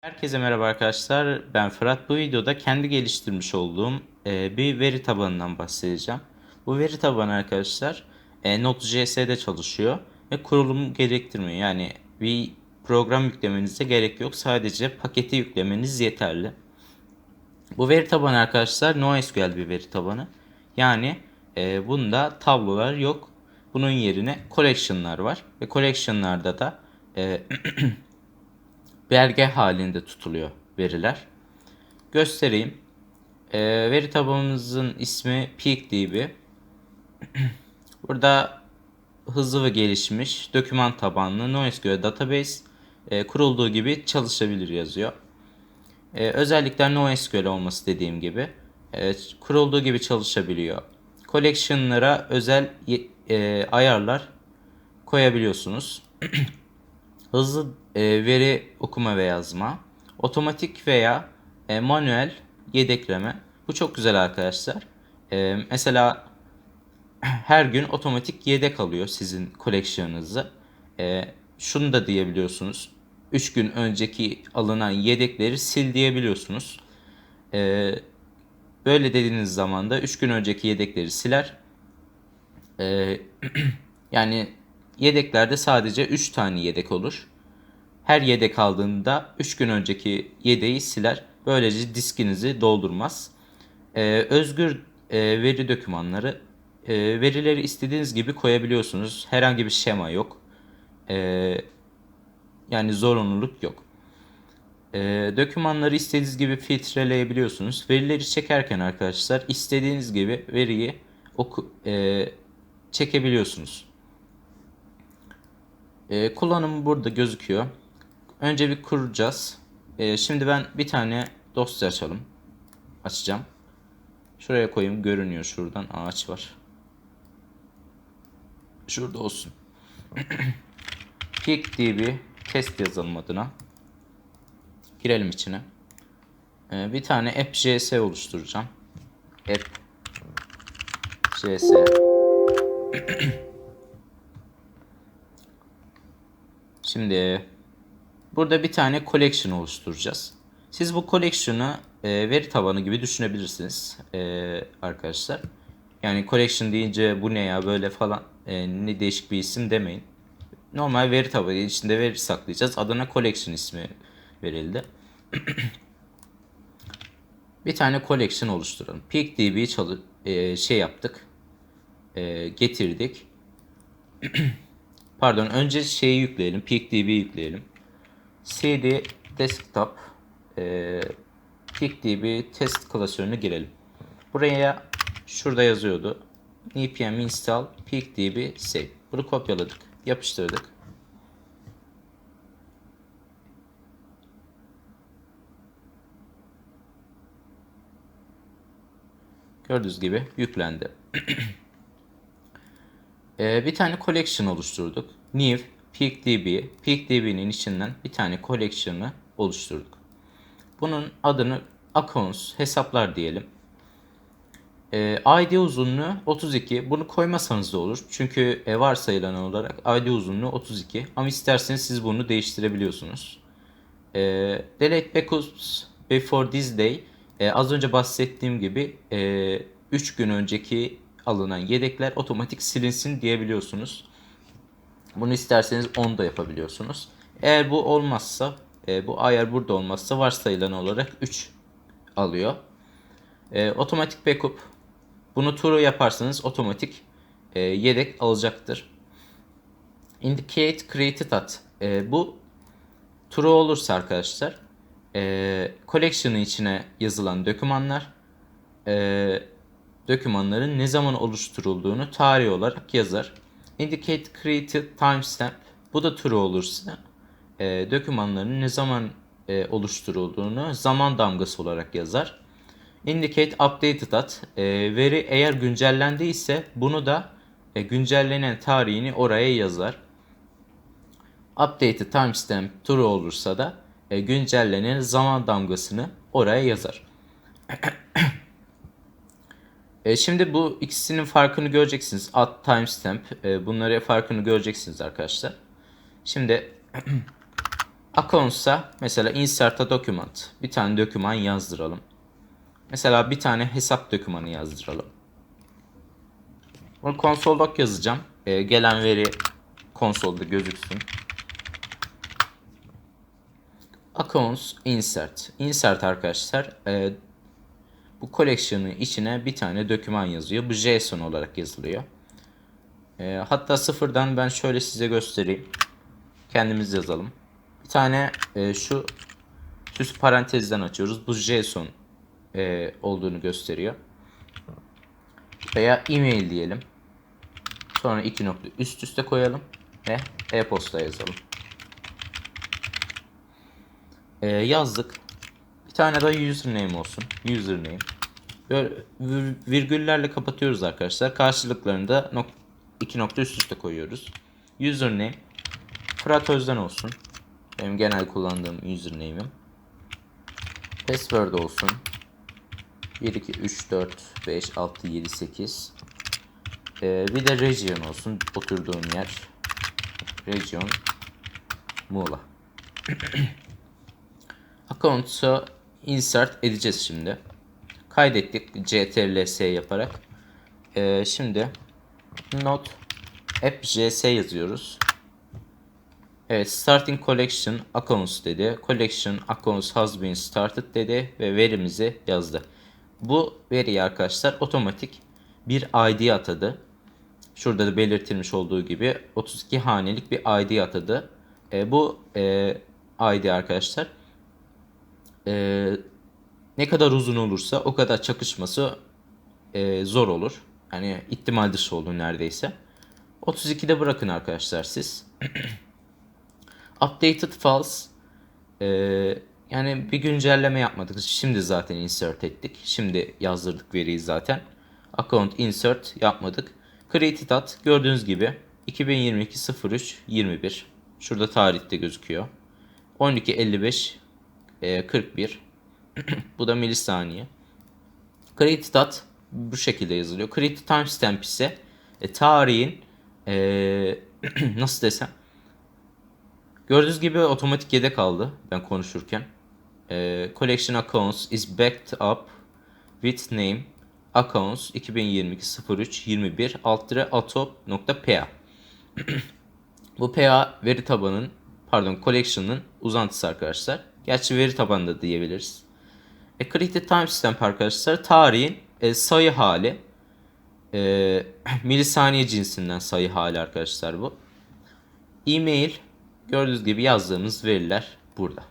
Herkese merhaba arkadaşlar. Ben Fırat. Bu videoda kendi geliştirmiş olduğum e, bir veri tabanından bahsedeceğim. Bu veri tabanı arkadaşlar e, Node.js'de çalışıyor ve kurulum gerektirmiyor. Yani bir program yüklemenize gerek yok. Sadece paketi yüklemeniz yeterli. Bu veri tabanı arkadaşlar NoSQL bir veri tabanı. Yani e, bunda tablolar yok. Bunun yerine collection'lar var. Ve collection'larda da belge halinde tutuluyor veriler. Göstereyim. Ee, veri tabanımızın ismi PeakDB. Burada hızlı ve gelişmiş doküman tabanlı NoSQL database e, kurulduğu gibi çalışabilir yazıyor. E, özellikler NoSQL olması dediğim gibi e, kurulduğu gibi çalışabiliyor. Collection'lara özel e, ayarlar koyabiliyorsunuz. hızlı e, veri okuma ve yazma, otomatik veya e, manuel yedekleme. Bu çok güzel arkadaşlar. E, mesela her gün otomatik yedek alıyor sizin collection'ınızı. E, şunu da diyebiliyorsunuz. 3 gün önceki alınan yedekleri sil diyebiliyorsunuz. E, böyle dediğiniz zaman da 3 gün önceki yedekleri siler. E, yani yedeklerde sadece 3 tane yedek olur. Her yedek aldığında 3 gün önceki yedeği siler. Böylece diskinizi doldurmaz. Ee, özgür e, veri dokümanları e, verileri istediğiniz gibi koyabiliyorsunuz. Herhangi bir şema yok. E, yani zorunluluk yok. E, dokümanları istediğiniz gibi filtreleyebiliyorsunuz. Verileri çekerken arkadaşlar istediğiniz gibi veriyi oku, e, çekebiliyorsunuz. E, kullanımı burada gözüküyor. Önce bir kuracağız. Ee, şimdi ben bir tane dosya açalım. Açacağım. Şuraya koyayım. Görünüyor şuradan. Ağaç var. Şurada olsun. PeakDB test yazalım adına. Girelim içine. Ee, bir tane app.js oluşturacağım. App.js Şimdi Burada bir tane collection oluşturacağız. Siz bu collection'ı e, veri tabanı gibi düşünebilirsiniz e, arkadaşlar. Yani collection deyince bu ne ya böyle falan e, ne değişik bir isim demeyin. Normal veri tabanı içinde veri saklayacağız. Adına collection ismi verildi. bir tane collection oluşturalım. PeakDB çalı e, şey yaptık. E, getirdik. Pardon önce şeyi yükleyelim. PeakDB yükleyelim. Cd desktop e, PeakDB test klasörüne girelim. Buraya şurada yazıyordu. npm install PeakDB save. Bunu kopyaladık. Yapıştırdık. Gördüğünüz gibi yüklendi. ee, bir tane collection oluşturduk. New PeakDB, PeakDB'nin içinden bir tane collection'ı oluşturduk. Bunun adını accounts, hesaplar diyelim. Ee, ID uzunluğu 32. Bunu koymasanız da olur. Çünkü e, varsayılan olarak ID uzunluğu 32. Ama isterseniz siz bunu değiştirebiliyorsunuz. Ee, delete backups before this day. Ee, az önce bahsettiğim gibi e, 3 gün önceki alınan yedekler otomatik silinsin diyebiliyorsunuz. Bunu isterseniz 10 da yapabiliyorsunuz. Eğer bu olmazsa, e, bu ayar burada olmazsa varsayılan olarak 3 alıyor. E, otomatik backup. Bunu true yaparsanız otomatik e, yedek alacaktır. Indicate created at. E, bu true olursa arkadaşlar e, collection'ın içine yazılan dokümanlar e, dokümanların ne zaman oluşturulduğunu tarih olarak yazar. Indicate created timestamp. Bu da true olursa e, dokümanların ne zaman e, oluşturulduğunu zaman damgası olarak yazar. Indicate updated at. E, veri eğer güncellendiyse bunu da e, güncellenen tarihini oraya yazar. Updated timestamp true olursa da e, güncellenen zaman damgasını oraya yazar. E, şimdi bu ikisinin farkını göreceksiniz. At timestamp. E, bunları farkını göreceksiniz arkadaşlar. Şimdi Accounts'a mesela insert a document. Bir tane doküman yazdıralım. Mesela bir tane hesap dokümanı yazdıralım. Bunu console doc yazacağım. Ee, gelen veri konsolda gözüksün. Accounts insert. Insert arkadaşlar e, bu collection'ın içine bir tane doküman yazıyor. Bu JSON olarak yazılıyor. E, hatta sıfırdan ben şöyle size göstereyim. Kendimiz yazalım. Bir tane e, şu süs parantezden açıyoruz. Bu JSON e, olduğunu gösteriyor. Veya email diyelim. Sonra iki nokta üst üste koyalım ve e-posta yazalım. Ee, yazdık. Bir tane de username olsun. Username. Virgüllerle kapatıyoruz arkadaşlar. Karşılıklarını da nok iki nokta üst üste koyuyoruz. Username Fırat Özden olsun. Benim genel kullandığım username'im. Password olsun. 1, 2, 3, 4, 5, 6, 7, 8. Ee, bir de region olsun. Oturduğum yer. Region Muğla. Accounts'a insert edeceğiz şimdi. Kaydettik ctrl-s yaparak. Ee, şimdi not app.js yazıyoruz. Evet starting collection accounts dedi. Collection accounts has been started dedi ve verimizi yazdı. Bu veriyi arkadaşlar otomatik bir ID atadı. Şurada da belirtilmiş olduğu gibi 32 hanelik bir ID atadı. E, bu e, ID arkadaşlar e, ne kadar uzun olursa o kadar çakışması e, zor olur. Yani ihtimal dışı olur neredeyse. 32'de bırakın arkadaşlar siz. Updated false e, yani bir güncelleme yapmadık. Şimdi zaten insert ettik. Şimdi yazdırdık veriyi zaten. Account insert yapmadık. Created at gördüğünüz gibi 2022 03 21. Şurada tarihte gözüküyor. 12 55 e, 41. bu da milisaniye. Created at bu şekilde yazılıyor. Created timestamp ise e, tarihin e, nasıl desem Gördüğünüz gibi otomatik yedek kaldı ben konuşurken. E, collection accounts is backed up with name accounts 2022 03 21 alt Bu PA veri tabanın pardon collection'ın uzantısı arkadaşlar. Gerçi veri tabanı da diyebiliriz. E, created timestamp arkadaşlar tarihin e, sayı hali. E, milisaniye cinsinden sayı hali arkadaşlar bu. E-mail gördüğünüz gibi yazdığımız veriler burada.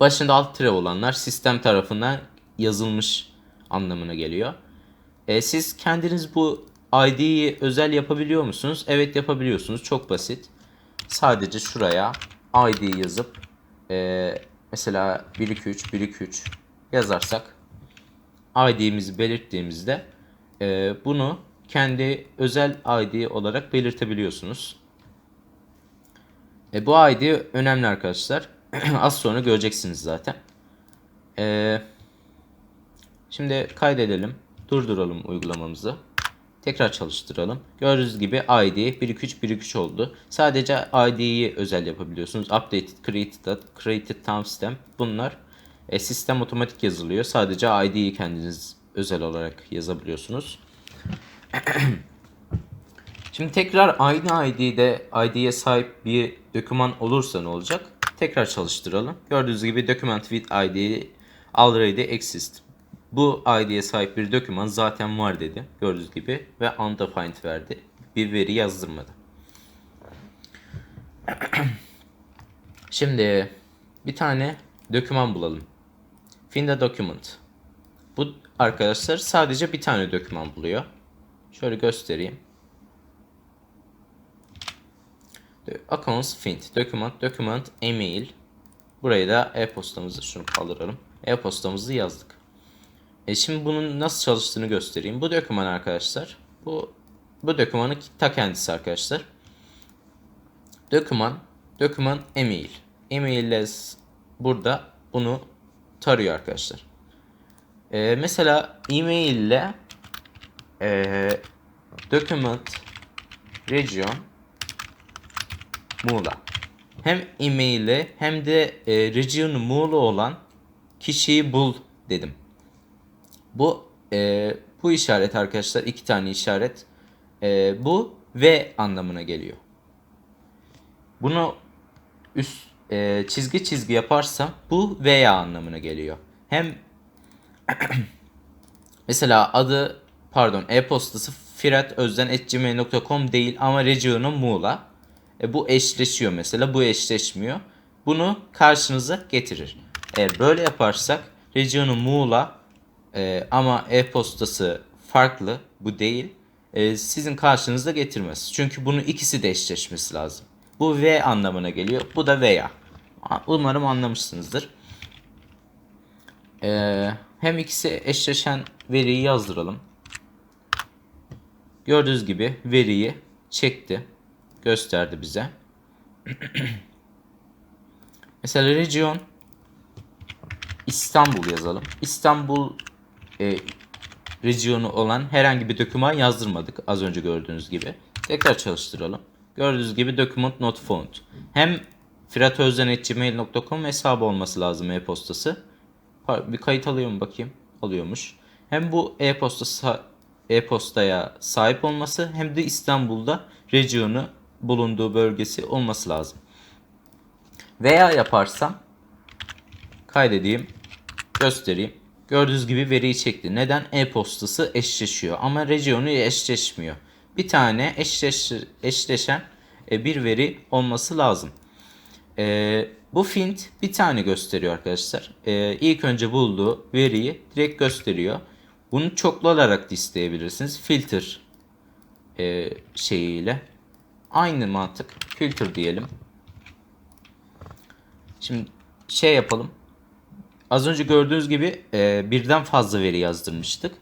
Başında alt tire olanlar sistem tarafından yazılmış anlamına geliyor. E, siz kendiniz bu ID'yi özel yapabiliyor musunuz? Evet yapabiliyorsunuz. Çok basit. Sadece şuraya ID yazıp e, mesela 123 123 yazarsak ID'mizi belirttiğimizde e, bunu kendi özel ID olarak belirtebiliyorsunuz. E, bu ID önemli arkadaşlar. Az sonra göreceksiniz zaten. E, şimdi kaydedelim. Durduralım uygulamamızı. Tekrar çalıştıralım. Gördüğünüz gibi ID 123 123 oldu. Sadece ID'yi özel yapabiliyorsunuz. Updated, created, created timestamp bunlar e, sistem otomatik yazılıyor. Sadece ID'yi kendiniz özel olarak yazabiliyorsunuz. Şimdi tekrar aynı ID'de ID'ye sahip bir doküman olursa ne olacak? Tekrar çalıştıralım. Gördüğünüz gibi document with ID already exist. Bu ID'ye sahip bir doküman zaten var dedi. Gördüğünüz gibi ve undefined verdi. Bir veri yazdırmadı. Şimdi bir tane doküman bulalım. Find a document. Bu arkadaşlar sadece bir tane doküman buluyor. Şöyle göstereyim. Accounts find. Document, document, email. Buraya da e-postamızı şunu kaldıralım. E-postamızı yazdık. E şimdi bunun nasıl çalıştığını göstereyim. Bu doküman arkadaşlar. Bu bu dokümanın ta kendisi arkadaşlar. Doküman, doküman email. Email ile burada bunu tarıyor arkadaşlar. E, mesela email ile e, document region Muğla. hem e-mail'i hem de e, region'u Muğla olan kişiyi bul dedim. Bu e, bu işaret arkadaşlar iki tane işaret. E, bu ve anlamına geliyor. Bunu üst e, çizgi çizgi yaparsa bu veya anlamına geliyor. Hem mesela adı pardon e-postası firatözden.gmail.com değil ama regionu Muğla. E, bu eşleşiyor mesela bu eşleşmiyor. Bunu karşınıza getirir. Eğer böyle yaparsak regionu Muğla e, ama e-postası farklı bu değil. E, sizin karşınıza getirmez. Çünkü bunun ikisi de eşleşmesi lazım. Bu ve anlamına geliyor. Bu da veya. Umarım anlamışsınızdır. Ee, hem ikisi eşleşen veriyi yazdıralım. Gördüğünüz gibi veriyi çekti. Gösterdi bize. Mesela region İstanbul yazalım. İstanbul e, regionu olan herhangi bir doküman yazdırmadık az önce gördüğünüz gibi. Tekrar çalıştıralım. Gördüğünüz gibi document not found. Hem firatözden.gmail.com hesabı olması lazım e-postası. Bir kayıt alıyor mu bakayım? Alıyormuş. Hem bu e-posta e-postaya sahip olması hem de İstanbul'da regionu bulunduğu bölgesi olması lazım. Veya yaparsam kaydedeyim, göstereyim. Gördüğünüz gibi veriyi çekti. Neden? E-postası eşleşiyor ama regionu eşleşmiyor. Bir tane eşleş, eşleşen e, bir veri olması lazım. E, bu fint bir tane gösteriyor arkadaşlar. E, ilk önce bulduğu veriyi direkt gösteriyor. Bunu çoklu olarak da isteyebilirsiniz. Filter e, şeyiyle. Aynı mantık. Filter diyelim. Şimdi şey yapalım. Az önce gördüğünüz gibi e, birden fazla veri yazdırmıştık.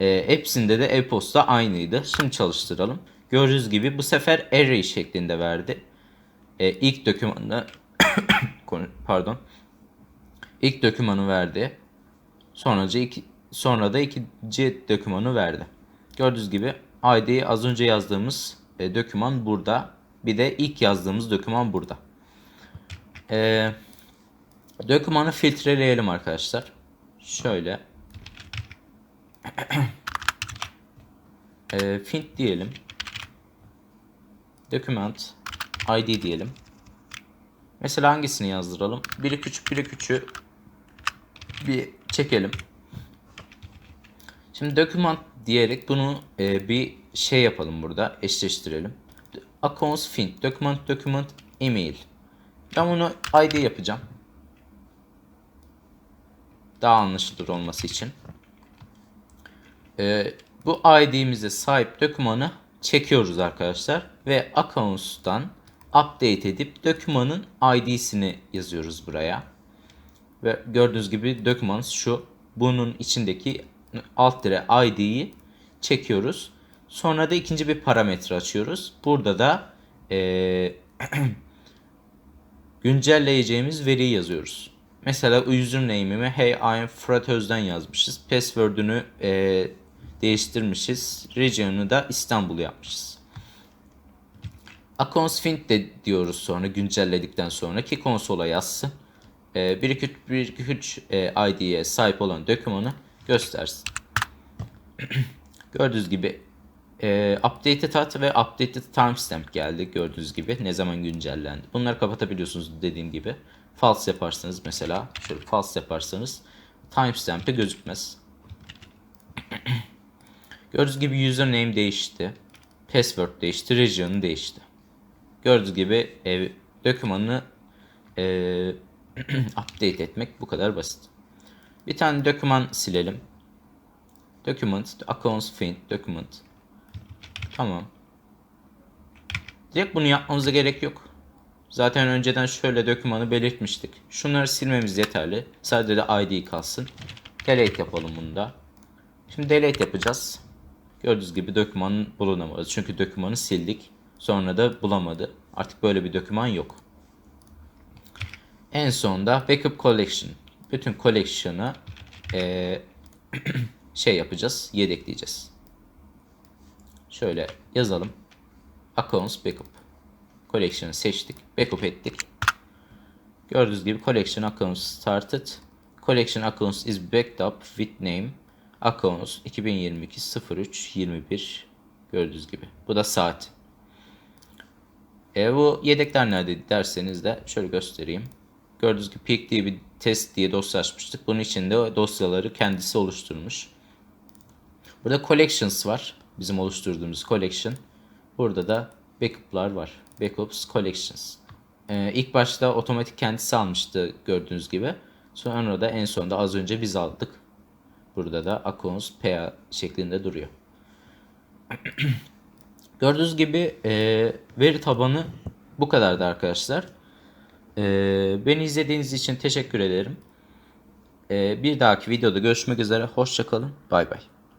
E, hepsinde de e-posta aynıydı. Şimdi çalıştıralım. Gördüğünüz gibi bu sefer array şeklinde verdi. E, ilk dokümanı pardon. İlk dokümanı verdi. Sonraca iki, sonra da ikinci dokümanı verdi. Gördüğünüz gibi ID'yi az önce yazdığımız e, doküman burada. Bir de ilk yazdığımız doküman burada. E, dokümanı filtreleyelim arkadaşlar. Şöyle. e, fint diyelim. Document ID diyelim. Mesela hangisini yazdıralım? 1'i küçük 1'i küçüğü bir çekelim. Şimdi document diyerek bunu e, bir şey yapalım burada. Eşleştirelim. Accounts fint. Document document email. Ben bunu ID yapacağım. Daha anlaşılır olması için. E, bu ID'mize sahip dokümanı çekiyoruz arkadaşlar. Ve accounts'tan update edip dokümanın ID'sini yazıyoruz buraya. Ve gördüğünüz gibi doküman şu. Bunun içindeki alt dire ID'yi çekiyoruz. Sonra da ikinci bir parametre açıyoruz. Burada da ee, güncelleyeceğimiz veriyi yazıyoruz. Mesela username'imi hey I am Fırat Özden yazmışız. Password'ünü e, değiştirmişiz. Region'u da İstanbul yapmışız. Accounts Fint de diyoruz sonra güncelledikten sonra ki konsola yazsın. E, 1 2 1 2 3 ID'ye sahip olan dokümanı göstersin. Gördüğünüz gibi e, updated at ve updated timestamp geldi gördüğünüz gibi ne zaman güncellendi. Bunları kapatabiliyorsunuz dediğim gibi. False yaparsanız mesela şöyle false yaparsanız timestamp'te gözükmez. Gördüğünüz gibi username değişti. Password değişti. Region değişti. Gördüğünüz gibi e, dokümanı e, update etmek bu kadar basit. Bir tane doküman silelim. Document, accounts find, document. Tamam. Direkt bunu yapmamıza gerek yok. Zaten önceden şöyle dokümanı belirtmiştik. Şunları silmemiz yeterli. Sadece de ID kalsın. Delete yapalım bunu da. Şimdi delete yapacağız. Gördüğünüz gibi dokümanın bulunamadı. Çünkü dokümanı sildik. Sonra da bulamadı. Artık böyle bir doküman yok. En sonunda backup collection. Bütün collection'ı ee, şey yapacağız. Yedekleyeceğiz. Şöyle yazalım. Accounts backup. Collection'ı seçtik. Backup ettik. Gördüğünüz gibi collection accounts started. Collection accounts is backed up with name. Accounts 2022 03 21 gördüğünüz gibi. Bu da saat. E, bu yedekler nerede derseniz de şöyle göstereyim. Gördüğünüz gibi Peak diye bir test diye dosya açmıştık. Bunun içinde dosyaları kendisi oluşturmuş. Burada collections var. Bizim oluşturduğumuz collection. Burada da backup'lar var. Backups collections. Ee, ilk başta otomatik kendisi almıştı gördüğünüz gibi. Sonra da en sonunda az önce biz aldık. Burada da accounts PA şeklinde duruyor. Gördüğünüz gibi e, veri tabanı bu kadardı arkadaşlar. E, beni izlediğiniz için teşekkür ederim. E, bir dahaki videoda görüşmek üzere. Hoşçakalın. Bay bay.